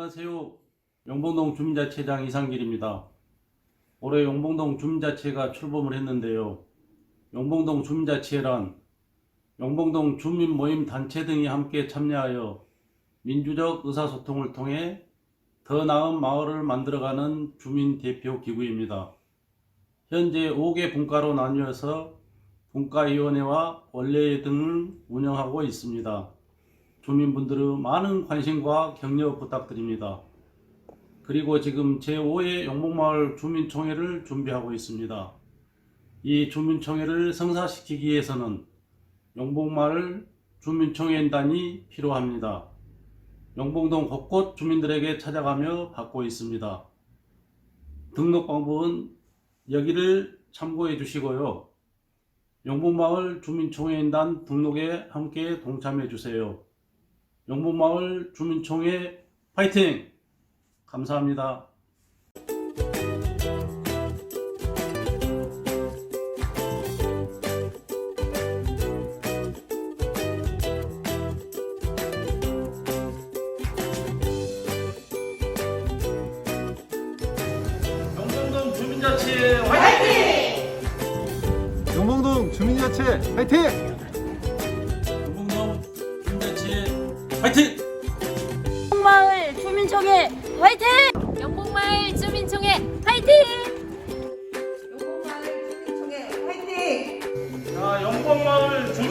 안녕하세요. 용봉동 주민자치장 이상길입니다. 올해 용봉동 주민자치회가 출범을 했는데요. 용봉동 주민자치회란 용봉동 주민 모임 단체 등이 함께 참여하여 민주적 의사소통을 통해 더 나은 마을을 만들어가는 주민 대표 기구입니다. 현재 5개 분과로 나뉘어서 분과위원회와 원례회 등을 운영하고 있습니다. 주민분들의 많은 관심과 격려 부탁드립니다. 그리고 지금 제5회 영목마을 주민총회를 준비하고 있습니다. 이 주민총회를 성사시키기 위해서는 영봉마을 주민총회인단이 필요합니다. 영봉동 곳곳 주민들에게 찾아가며 받고 있습니다. 등록 방법은 여기를 참고해 주시고요. 영봉마을 주민총회인단 등록에 함께 동참해 주세요. 영봉마을 주민총회 파이팅! 감사합니다. 영봉동 주민자치 화이팅! 용봉동 주민자치 화이팅! 화이팅! 연봉마을 주민총회 화이팅! 연봉마을 주민총회 화이팅! 연봉마을 주민총회 화이팅! 자, 연봉마을 주민